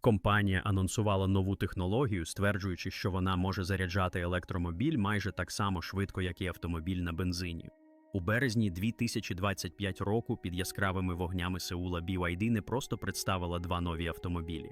Компанія анонсувала нову технологію, стверджуючи, що вона може заряджати електромобіль майже так само швидко, як і автомобіль на бензині. У березні 2025 року під яскравими вогнями Сеула BYD не просто представила два нові автомобілі.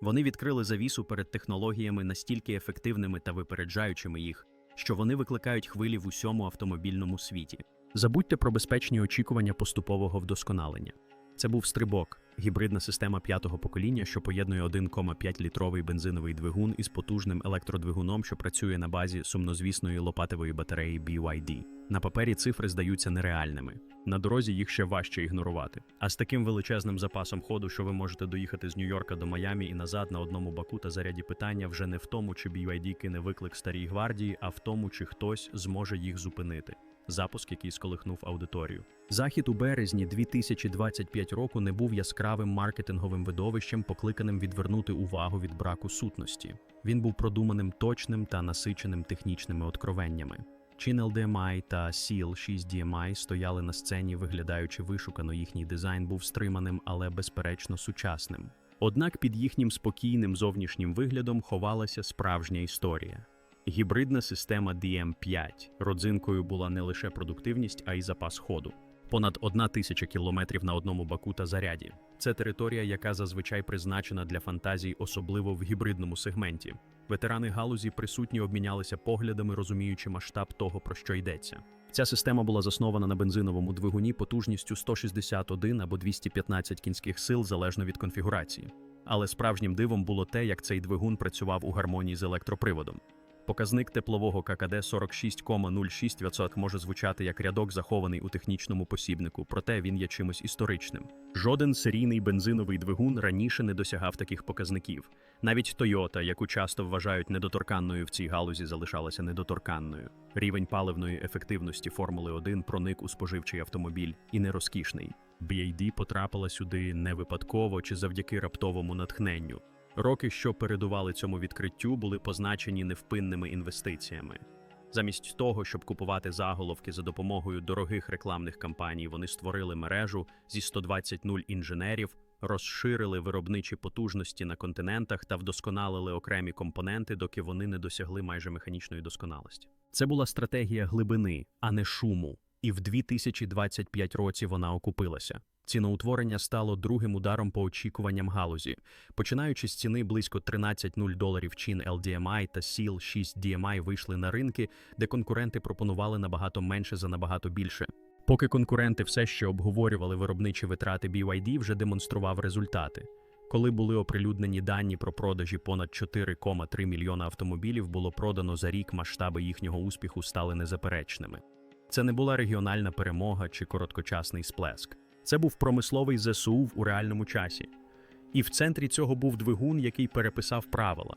Вони відкрили завісу перед технологіями настільки ефективними та випереджаючими їх, що вони викликають хвилі в усьому автомобільному світі. Забудьте про безпечні очікування поступового вдосконалення. Це був стрибок, гібридна система п'ятого покоління, що поєднує 1,5-літровий бензиновий двигун із потужним електродвигуном, що працює на базі сумнозвісної лопатової батареї BYD. На папері цифри здаються нереальними. На дорозі їх ще важче ігнорувати. А з таким величезним запасом ходу, що ви можете доїхати з Нью-Йорка до Майамі і назад на одному баку та заряді питання вже не в тому, чи BYD кине виклик старій гвардії, а в тому, чи хтось зможе їх зупинити. Запуск, який сколихнув аудиторію. Захід у березні 2025 року не був яскравим маркетинговим видовищем, покликаним відвернути увагу від браку сутності. Він був продуманим точним та насиченим технічними откровеннями. Чин LDMI та SEAL 6 DMI стояли на сцені, виглядаючи вишукано. Їхній дизайн був стриманим, але безперечно сучасним. Однак під їхнім спокійним зовнішнім виглядом ховалася справжня історія. Гібридна система DM5 родзинкою була не лише продуктивність, а й запас ходу. Понад одна тисяча кілометрів на одному баку та заряді. Це територія, яка зазвичай призначена для фантазій, особливо в гібридному сегменті. Ветерани галузі присутні обмінялися поглядами, розуміючи масштаб того, про що йдеться. Ця система була заснована на бензиновому двигуні потужністю 161 або 215 кінських сил залежно від конфігурації. Але справжнім дивом було те, як цей двигун працював у гармонії з електроприводом. Показник теплового ККД 46,06% може звучати як рядок, захований у технічному посібнику, проте він є чимось історичним. Жоден серійний бензиновий двигун раніше не досягав таких показників. Навіть Toyota, яку часто вважають недоторканною в цій галузі, залишалася недоторканною. Рівень паливної ефективності Формули 1 проник у споживчий автомобіль і не розкішний. BYD потрапила сюди не випадково чи завдяки раптовому натхненню. Роки, що передували цьому відкриттю, були позначені невпинними інвестиціями. Замість того, щоб купувати заголовки за допомогою дорогих рекламних кампаній, вони створили мережу зі 120 нуль інженерів, розширили виробничі потужності на континентах та вдосконалили окремі компоненти, доки вони не досягли майже механічної досконалості. Це була стратегія глибини, а не шуму. І в 2025 році вона окупилася. Ціноутворення стало другим ударом по очікуванням галузі. Починаючи з ціни близько 13,0 доларів чин LDMI та SEAL 6 DMI вийшли на ринки, де конкуренти пропонували набагато менше за набагато більше. Поки конкуренти все ще обговорювали виробничі витрати BYD, вже демонстрував результати. Коли були оприлюднені дані про продажі понад 4,3 мільйона автомобілів, було продано за рік масштаби їхнього успіху стали незаперечними. Це не була регіональна перемога чи короткочасний сплеск. Це був промисловий ЗСУ у реальному часі. І в центрі цього був двигун, який переписав правила.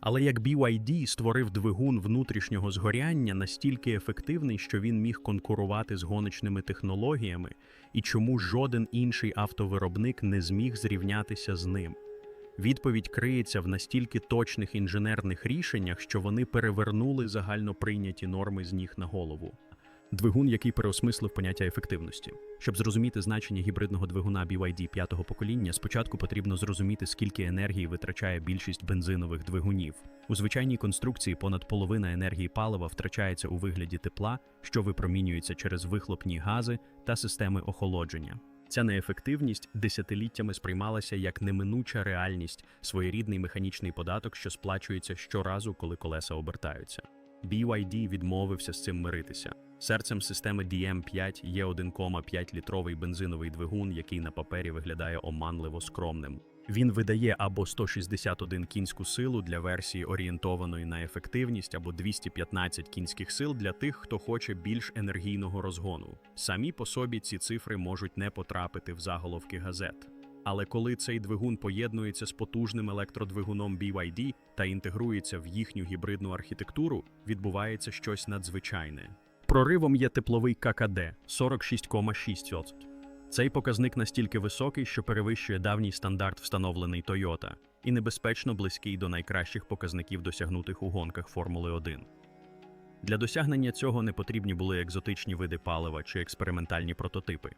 Але як BYD створив двигун внутрішнього згоряння настільки ефективний, що він міг конкурувати з гоночними технологіями, і чому жоден інший автовиробник не зміг зрівнятися з ним? Відповідь криється в настільки точних інженерних рішеннях, що вони перевернули загально прийняті норми з ніг на голову. Двигун, який переосмислив поняття ефективності. Щоб зрозуміти значення гібридного двигуна BYD п'ятого покоління, спочатку потрібно зрозуміти, скільки енергії витрачає більшість бензинових двигунів. У звичайній конструкції понад половина енергії палива втрачається у вигляді тепла, що випромінюється через вихлопні гази та системи охолодження. Ця неефективність десятиліттями сприймалася як неминуча реальність, своєрідний механічний податок, що сплачується щоразу, коли колеса обертаються. BYD відмовився з цим миритися. Серцем системи DM5 є 1,5-літровий бензиновий двигун, який на папері виглядає оманливо скромним. Він видає або 161 кінську силу для версії орієнтованої на ефективність, або 215 кінських сил для тих, хто хоче більш енергійного розгону. Самі по собі ці цифри можуть не потрапити в заголовки газет. Але коли цей двигун поєднується з потужним електродвигуном BYD та інтегрується в їхню гібридну архітектуру, відбувається щось надзвичайне. Проривом є тепловий ККД 46,6%. Цей показник настільки високий, що перевищує давній стандарт, встановлений Toyota, і небезпечно близький до найкращих показників, досягнутих у гонках Формули 1. Для досягнення цього не потрібні були екзотичні види палива чи експериментальні прототипи.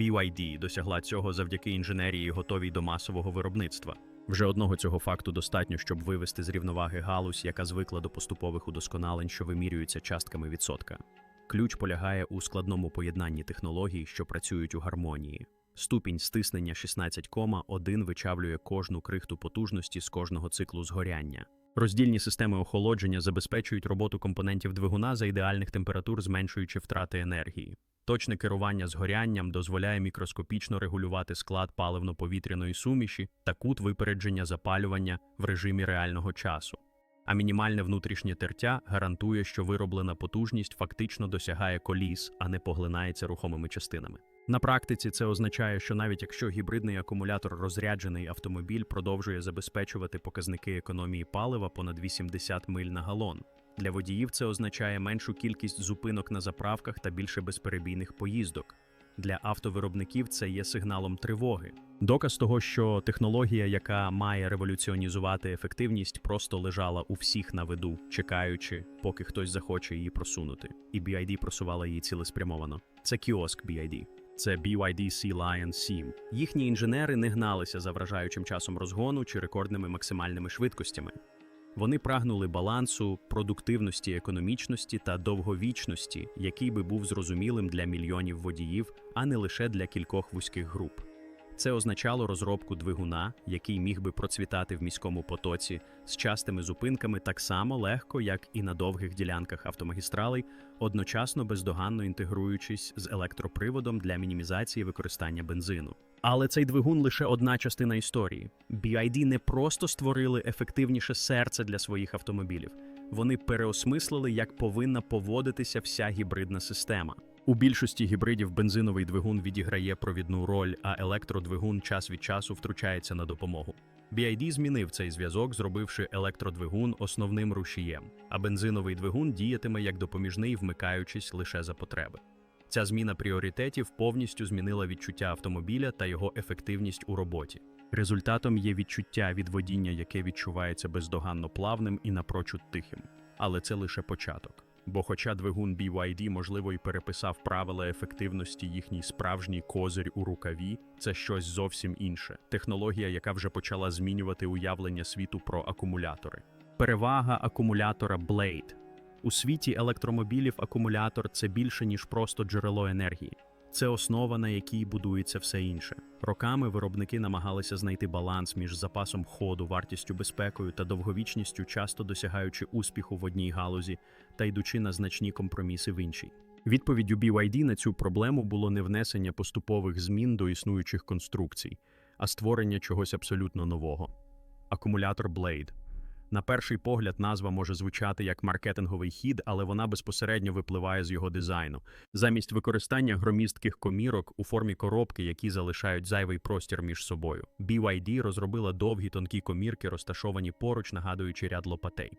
BYD досягла цього завдяки інженерії, готовій до масового виробництва. Вже одного цього факту достатньо, щоб вивести з рівноваги галузь, яка звикла до поступових удосконалень, що вимірюються частками відсотка. Ключ полягає у складному поєднанні технологій, що працюють у гармонії. Ступінь стиснення 16,1 вичавлює кожну крихту потужності з кожного циклу згоряння. Роздільні системи охолодження забезпечують роботу компонентів двигуна за ідеальних температур, зменшуючи втрати енергії. Точне керування згорянням дозволяє мікроскопічно регулювати склад паливно-повітряної суміші та кут випередження запалювання в режимі реального часу. А мінімальне внутрішнє тертя гарантує, що вироблена потужність фактично досягає коліс, а не поглинається рухомими частинами. На практиці це означає, що навіть якщо гібридний акумулятор розряджений автомобіль продовжує забезпечувати показники економії палива понад 80 миль на галон. Для водіїв це означає меншу кількість зупинок на заправках та більше безперебійних поїздок. Для автовиробників це є сигналом тривоги. Доказ того, що технологія, яка має революціонізувати ефективність, просто лежала у всіх на виду, чекаючи, поки хтось захоче її просунути. І BID просувала її цілеспрямовано. Це кіоск BID. Це BYD Sea Lion 7. Їхні інженери не гналися за вражаючим часом розгону чи рекордними максимальними швидкостями. Вони прагнули балансу, продуктивності, економічності та довговічності, який би був зрозумілим для мільйонів водіїв, а не лише для кількох вузьких груп. Це означало розробку двигуна, який міг би процвітати в міському потоці з частими зупинками так само легко, як і на довгих ділянках автомагістралей, одночасно бездоганно інтегруючись з електроприводом для мінімізації використання бензину. Але цей двигун лише одна частина історії. BID не просто створили ефективніше серце для своїх автомобілів, вони переосмислили, як повинна поводитися вся гібридна система. У більшості гібридів бензиновий двигун відіграє провідну роль, а електродвигун час від часу втручається на допомогу. BID змінив цей зв'язок, зробивши електродвигун основним рушієм, а бензиновий двигун діятиме як допоміжний, вмикаючись лише за потреби. Ця зміна пріоритетів повністю змінила відчуття автомобіля та його ефективність у роботі. Результатом є відчуття від водіння, яке відчувається бездоганно плавним і напрочуд тихим. Але це лише початок. Бо, хоча двигун BYD, можливо, і переписав правила ефективності, їхній справжній козир у рукаві, це щось зовсім інше. Технологія, яка вже почала змінювати уявлення світу про акумулятори. Перевага акумулятора Blade. У світі електромобілів акумулятор це більше, ніж просто джерело енергії. Це основа, на якій будується все інше. Роками виробники намагалися знайти баланс між запасом ходу, вартістю безпекою та довговічністю, часто досягаючи успіху в одній галузі та йдучи на значні компроміси в іншій. Відповіддю BYD на цю проблему було не внесення поступових змін до існуючих конструкцій, а створення чогось абсолютно нового. Акумулятор Blade. На перший погляд, назва може звучати як маркетинговий хід, але вона безпосередньо випливає з його дизайну. Замість використання громістких комірок у формі коробки, які залишають зайвий простір між собою. BYD розробила довгі тонкі комірки, розташовані поруч, нагадуючи ряд лопатей.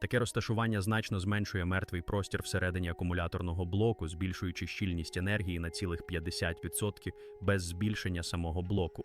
Таке розташування значно зменшує мертвий простір всередині акумуляторного блоку, збільшуючи щільність енергії на цілих 50% без збільшення самого блоку.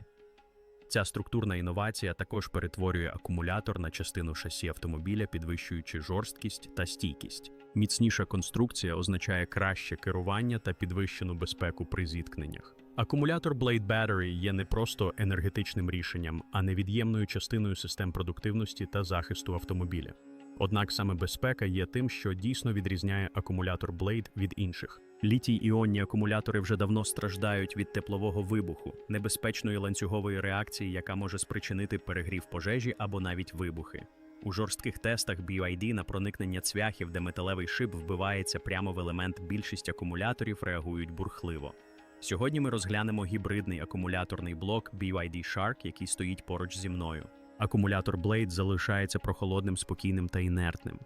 Ця структурна інновація також перетворює акумулятор на частину шасі автомобіля, підвищуючи жорсткість та стійкість. Міцніша конструкція означає краще керування та підвищену безпеку при зіткненнях. Акумулятор Blade Battery є не просто енергетичним рішенням, а невід'ємною частиною систем продуктивності та захисту автомобіля. Однак саме безпека є тим, що дійсно відрізняє акумулятор Blade від інших. Літій іонні акумулятори вже давно страждають від теплового вибуху, небезпечної ланцюгової реакції, яка може спричинити перегрів пожежі або навіть вибухи. У жорстких тестах BYD на проникнення цвяхів, де металевий шип вбивається прямо в елемент, більшість акумуляторів реагують бурхливо. Сьогодні ми розглянемо гібридний акумуляторний блок BYD Shark, який стоїть поруч зі мною. Акумулятор Blade залишається прохолодним, спокійним та інертним.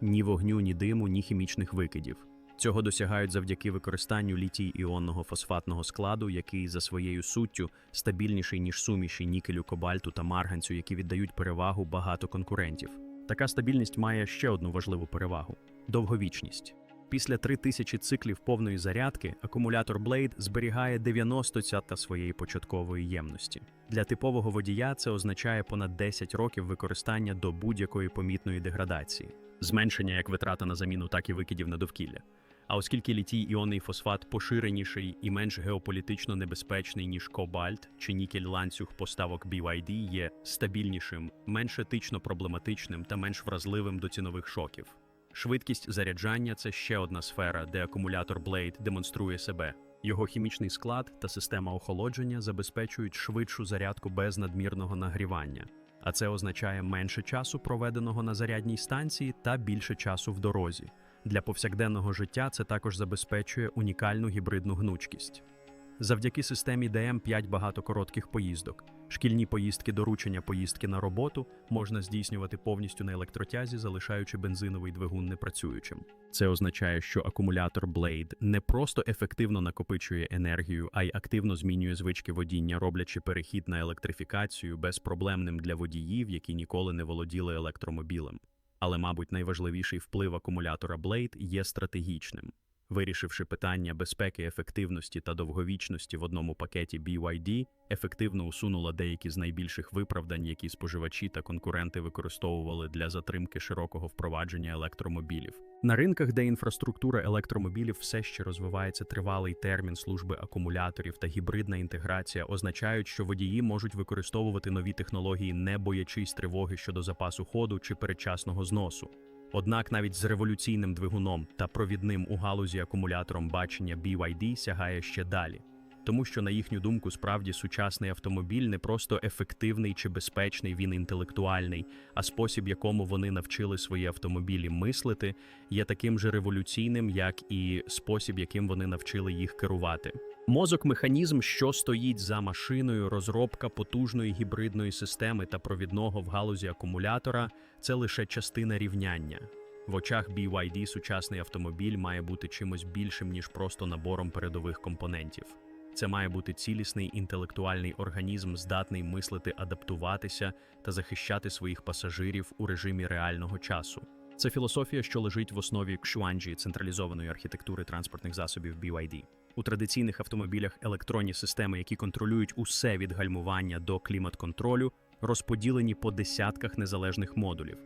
Ні вогню, ні диму, ні хімічних викидів. Цього досягають завдяки використанню літій-іонного фосфатного складу, який за своєю суттю стабільніший ніж суміші нікелю, кобальту та марганцю, які віддають перевагу багато конкурентів. Така стабільність має ще одну важливу перевагу довговічність. Після 3000 циклів повної зарядки акумулятор Blade зберігає 90% своєї початкової ємності. Для типового водія це означає понад 10 років використання до будь-якої помітної деградації, зменшення як витрата на заміну, так і викидів на довкілля. А оскільки літій іонний фосфат поширеніший і менш геополітично небезпечний, ніж кобальт чи нікель ланцюг поставок BYD є стабільнішим, менш етично проблематичним та менш вразливим до цінових шоків. Швидкість заряджання це ще одна сфера, де акумулятор Blade демонструє себе. Його хімічний склад та система охолодження забезпечують швидшу зарядку без надмірного нагрівання. А це означає менше часу, проведеного на зарядній станції, та більше часу в дорозі. Для повсякденного життя це також забезпечує унікальну гібридну гнучкість. Завдяки системі ДМ 5 багато коротких поїздок. Шкільні поїздки, доручення, поїздки на роботу можна здійснювати повністю на електротязі, залишаючи бензиновий двигун непрацюючим. Це означає, що акумулятор Blade не просто ефективно накопичує енергію, а й активно змінює звички водіння, роблячи перехід на електрифікацію безпроблемним для водіїв, які ніколи не володіли електромобілем. Але, мабуть, найважливіший вплив акумулятора Blade є стратегічним. Вирішивши питання безпеки, ефективності та довговічності в одному пакеті BYD, ефективно усунула деякі з найбільших виправдань, які споживачі та конкуренти використовували для затримки широкого впровадження електромобілів. На ринках, де інфраструктура електромобілів все ще розвивається тривалий термін служби акумуляторів та гібридна інтеграція, означають, що водії можуть використовувати нові технології, не боячись тривоги щодо запасу ходу чи передчасного зносу. Однак навіть з революційним двигуном та провідним у галузі акумулятором бачення BYD сягає ще далі, тому що, на їхню думку, справді сучасний автомобіль не просто ефективний чи безпечний, він інтелектуальний, а спосіб, якому вони навчили свої автомобілі мислити, є таким же революційним, як і спосіб, яким вони навчили їх керувати. Мозок механізм, що стоїть за машиною, розробка потужної гібридної системи та провідного в галузі акумулятора це лише частина рівняння. В очах BYD сучасний автомобіль має бути чимось більшим, ніж просто набором передових компонентів. Це має бути цілісний інтелектуальний організм, здатний мислити, адаптуватися та захищати своїх пасажирів у режимі реального часу. Це філософія, що лежить в основі Xuanji – централізованої архітектури транспортних засобів BYD. У традиційних автомобілях електронні системи, які контролюють усе від гальмування до клімат-контролю, розподілені по десятках незалежних модулів.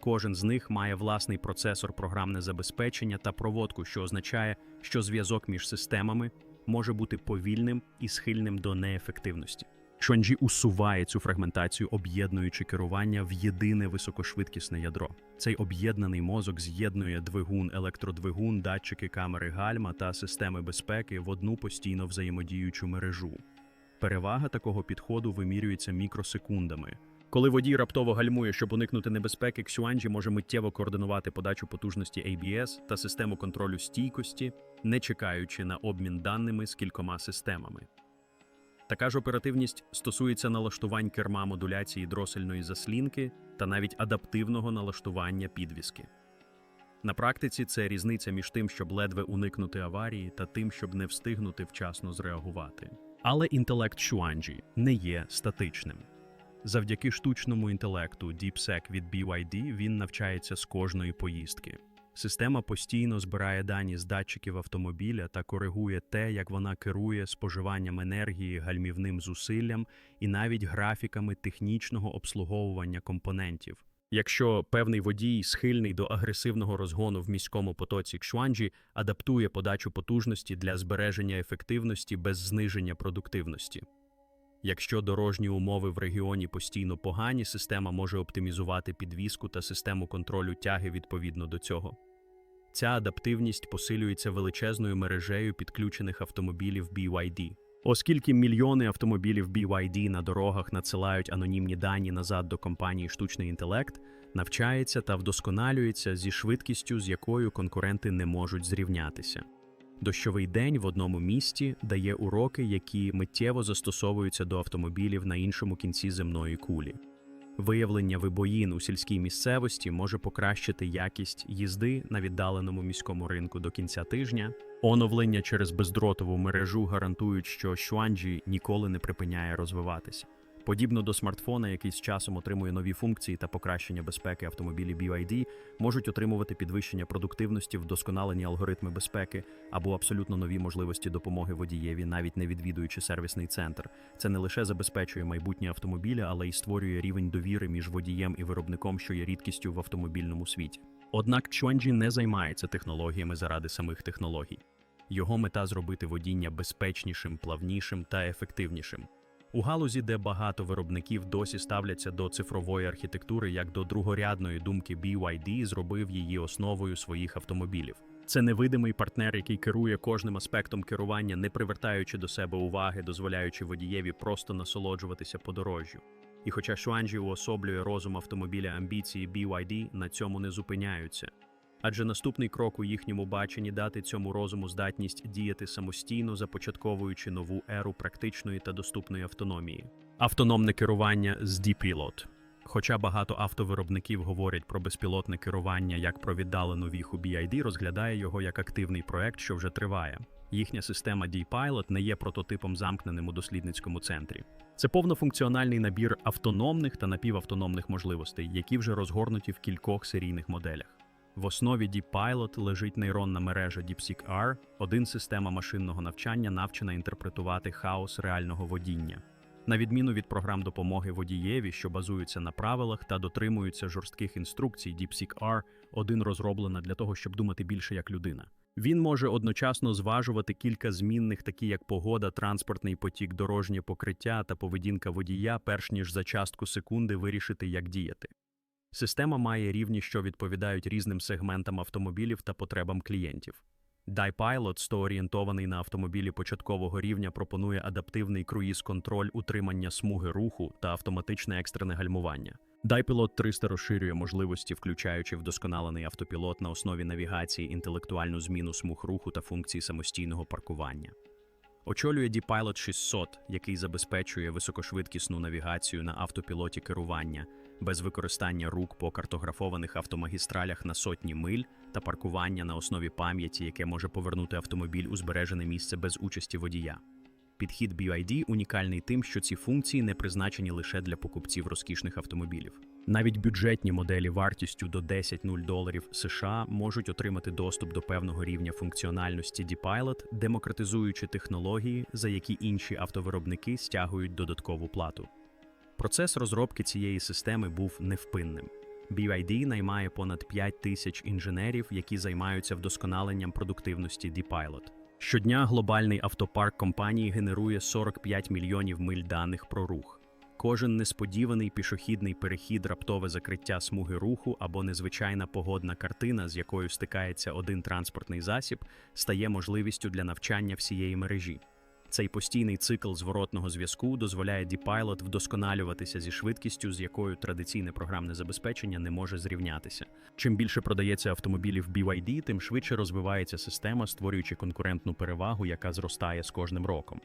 Кожен з них має власний процесор, програмне забезпечення та проводку, що означає, що зв'язок між системами може бути повільним і схильним до неефективності. Xuanji усуває цю фрагментацію, об'єднуючи керування в єдине високошвидкісне ядро. Цей об'єднаний мозок з'єднує двигун, електродвигун, датчики камери гальма та системи безпеки в одну постійно взаємодіючу мережу. Перевага такого підходу вимірюється мікросекундами. Коли водій раптово гальмує, щоб уникнути небезпеки, Xuanji може миттєво координувати подачу потужності ABS та систему контролю стійкості, не чекаючи на обмін даними з кількома системами. Така ж оперативність стосується налаштувань керма модуляції дросельної заслінки та навіть адаптивного налаштування підвіски. На практиці це різниця між тим, щоб ледве уникнути аварії, та тим, щоб не встигнути вчасно зреагувати. Але інтелект Xuanji не є статичним. Завдяки штучному інтелекту DeepSec від BYD він навчається з кожної поїздки. Система постійно збирає дані з датчиків автомобіля та коригує те, як вона керує споживанням енергії, гальмівним зусиллям і навіть графіками технічного обслуговування компонентів. Якщо певний водій схильний до агресивного розгону в міському потоці Xuanji, адаптує подачу потужності для збереження ефективності без зниження продуктивності. Якщо дорожні умови в регіоні постійно погані, система може оптимізувати підвіску та систему контролю тяги відповідно до цього. Ця адаптивність посилюється величезною мережею підключених автомобілів BYD. Оскільки мільйони автомобілів BYD на дорогах надсилають анонімні дані назад до компанії штучний інтелект, навчається та вдосконалюється зі швидкістю, з якою конкуренти не можуть зрівнятися. Дощовий день в одному місті дає уроки, які миттєво застосовуються до автомобілів на іншому кінці земної кулі. Виявлення вибоїн у сільській місцевості може покращити якість їзди на віддаленому міському ринку до кінця тижня. Оновлення через бездротову мережу гарантують, що Шуанджі ніколи не припиняє розвиватися. Подібно до смартфона, який з часом отримує нові функції та покращення безпеки автомобілі BYD, можуть отримувати підвищення продуктивності, вдосконалені алгоритми безпеки або абсолютно нові можливості допомоги водієві, навіть не відвідуючи сервісний центр. Це не лише забезпечує майбутнє автомобіля, але й створює рівень довіри між водієм і виробником, що є рідкістю в автомобільному світі. Однак Чуанджі не займається технологіями заради самих технологій. Його мета зробити водіння безпечнішим, плавнішим та ефективнішим. У галузі, де багато виробників досі ставляться до цифрової архітектури як до другорядної думки BYD зробив її основою своїх автомобілів. Це невидимий партнер, який керує кожним аспектом керування, не привертаючи до себе уваги, дозволяючи водієві просто насолоджуватися подорожжю. І хоча Шуанджі уособлює розум автомобіля амбіції BYD, на цьому не зупиняються. Адже наступний крок у їхньому баченні дати цьому розуму здатність діяти самостійно, започатковуючи нову еру практичної та доступної автономії. Автономне керування з D-Pilot. Хоча багато автовиробників говорять про безпілотне керування як про віддалену віху BID, розглядає його як активний проект, що вже триває. Їхня система D-Pilot не є прототипом замкненим у дослідницькому центрі. Це повнофункціональний набір автономних та напівавтономних можливостей, які вже розгорнуті в кількох серійних моделях. В основі DeepPilot лежить нейронна мережа DeepSeek-R, один система машинного навчання, навчена інтерпретувати хаос реального водіння. На відміну від програм допомоги водієві, що базуються на правилах та дотримуються жорстких інструкцій, DeepSeek-R один розроблена для того, щоб думати більше як людина. Він може одночасно зважувати кілька змінних, такі як погода, транспортний потік, дорожнє покриття та поведінка водія, перш ніж за частку секунди вирішити, як діяти. Система має рівні, що відповідають різним сегментам автомобілів та потребам клієнтів. DiPilot, 100 орієнтований на автомобілі початкового рівня, пропонує адаптивний круїз-контроль, утримання смуги руху та автоматичне екстрене гальмування. DiPilot 300 розширює можливості, включаючи вдосконалений автопілот на основі навігації, інтелектуальну зміну смуг руху та функції самостійного паркування. Очолює D-Pilot 600, який забезпечує високошвидкісну навігацію на автопілоті керування без використання рук по картографованих автомагістралях на сотні миль та паркування на основі пам'яті, яке може повернути автомобіль у збережене місце без участі водія. Підхід BYD унікальний тим, що ці функції не призначені лише для покупців розкішних автомобілів. Навіть бюджетні моделі вартістю до 10 0 доларів США можуть отримати доступ до певного рівня функціональності D-Pilot, демократизуючи технології, за які інші автовиробники стягують додаткову плату. Процес розробки цієї системи був невпинним. BYD наймає понад 5 тисяч інженерів, які займаються вдосконаленням продуктивності D-Pilot. Щодня глобальний автопарк компанії генерує 45 мільйонів миль даних про рух. Кожен несподіваний пішохідний перехід, раптове закриття смуги руху або незвичайна погодна картина, з якою стикається один транспортний засіб, стає можливістю для навчання всієї мережі. Цей постійний цикл зворотного зв'язку дозволяє D-Pilot вдосконалюватися зі швидкістю, з якою традиційне програмне забезпечення не може зрівнятися. Чим більше продається автомобілів BYD, тим швидше розвивається система, створюючи конкурентну перевагу, яка зростає з кожним роком.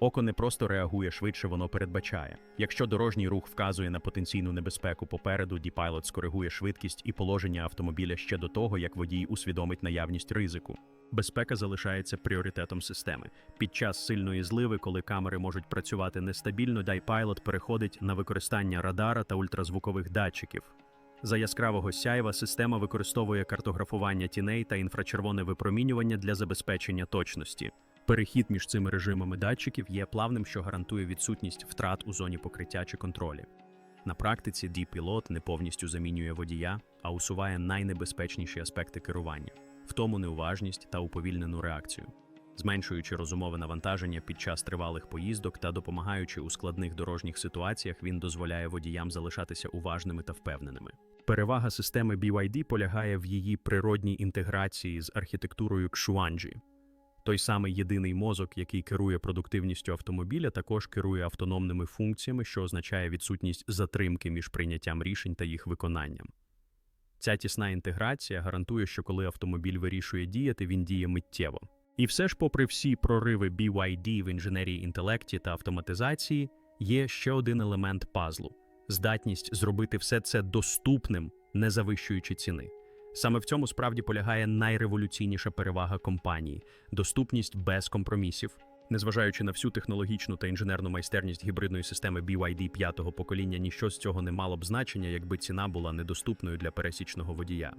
Око не просто реагує швидше, воно передбачає. Якщо дорожній рух вказує на потенційну небезпеку попереду, D-Pilot скоригує швидкість і положення автомобіля ще до того, як водій усвідомить наявність ризику. Безпека залишається пріоритетом системи. Під час сильної зливи, коли камери можуть працювати нестабільно, DiPilot переходить на використання радара та ультразвукових датчиків. За яскравого сяйва система використовує картографування тіней та інфрачервоне випромінювання для забезпечення точності. Перехід між цими режимами датчиків є плавним, що гарантує відсутність втрат у зоні покриття чи контролі. На практиці D-Pilot не повністю замінює водія, а усуває найнебезпечніші аспекти керування втому неуважність та уповільнену реакцію, зменшуючи розумове навантаження під час тривалих поїздок та допомагаючи у складних дорожніх ситуаціях, він дозволяє водіям залишатися уважними та впевненими. Перевага системи BYD полягає в її природній інтеграції з архітектурою Кшуанджі. Той самий єдиний мозок, який керує продуктивністю автомобіля, також керує автономними функціями, що означає відсутність затримки між прийняттям рішень та їх виконанням. Ця тісна інтеграція гарантує, що коли автомобіль вирішує діяти, він діє миттєво. І все ж, попри всі прориви BYD в інженерії інтелекті та автоматизації, є ще один елемент пазлу здатність зробити все це доступним, не завищуючи ціни. Саме в цьому справді полягає найреволюційніша перевага компанії доступність без компромісів. Незважаючи на всю технологічну та інженерну майстерність гібридної системи BYD п'ятого покоління, ніщо з цього не мало б значення, якби ціна була недоступною для пересічного водія.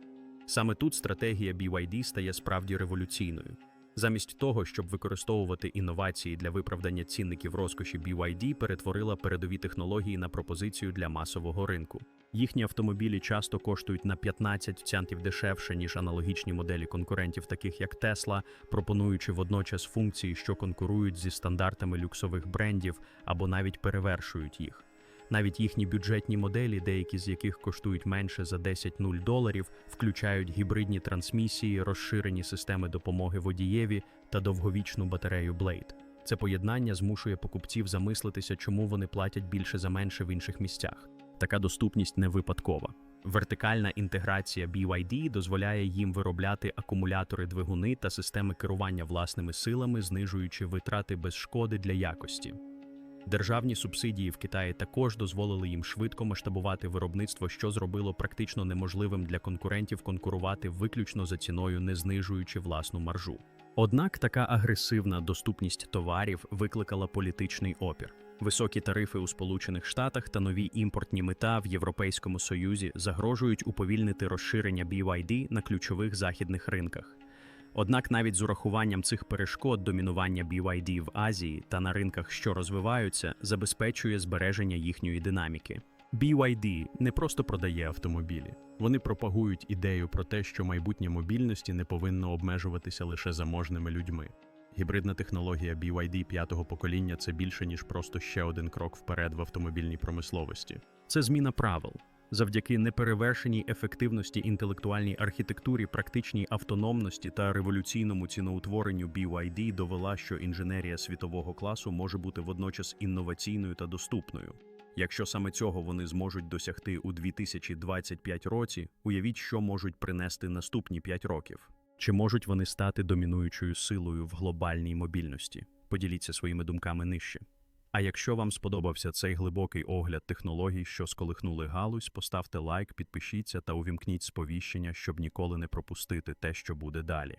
Саме тут стратегія BYD стає справді революційною. Замість того, щоб використовувати інновації для виправдання цінників розкоші BYD перетворила передові технології на пропозицію для масового ринку. Їхні автомобілі часто коштують на 15 центів дешевше, ніж аналогічні моделі конкурентів, таких як Tesla, пропонуючи водночас функції, що конкурують зі стандартами люксових брендів або навіть перевершують їх. Навіть їхні бюджетні моделі, деякі з яких коштують менше за 10 0 доларів, включають гібридні трансмісії, розширені системи допомоги водієві та довговічну батарею Blade. Це поєднання змушує покупців замислитися, чому вони платять більше за менше в інших місцях. Така доступність не випадкова. Вертикальна інтеграція BYD дозволяє їм виробляти акумулятори двигуни та системи керування власними силами, знижуючи витрати без шкоди для якості. Державні субсидії в Китаї також дозволили їм швидко масштабувати виробництво, що зробило практично неможливим для конкурентів конкурувати виключно за ціною, не знижуючи власну маржу. Однак така агресивна доступність товарів викликала політичний опір. Високі тарифи у Сполучених Штатах та нові імпортні мета в Європейському Союзі загрожують уповільнити розширення BYD на ключових західних ринках. Однак навіть з урахуванням цих перешкод домінування BYD в Азії та на ринках, що розвиваються, забезпечує збереження їхньої динаміки. BYD не просто продає автомобілі, вони пропагують ідею про те, що майбутнє мобільності не повинно обмежуватися лише заможними людьми. Гібридна технологія BYD п'ятого покоління це більше ніж просто ще один крок вперед в автомобільній промисловості. Це зміна правил. Завдяки неперевершеній ефективності інтелектуальній архітектурі, практичній автономності та революційному ціноутворенню BYD довела, що інженерія світового класу може бути водночас інноваційною та доступною. Якщо саме цього вони зможуть досягти у 2025 році, уявіть, що можуть принести наступні 5 років. Чи можуть вони стати домінуючою силою в глобальній мобільності? Поділіться своїми думками нижче. А якщо вам сподобався цей глибокий огляд технологій, що сколихнули галузь, поставте лайк, підпишіться та увімкніть сповіщення, щоб ніколи не пропустити те, що буде далі.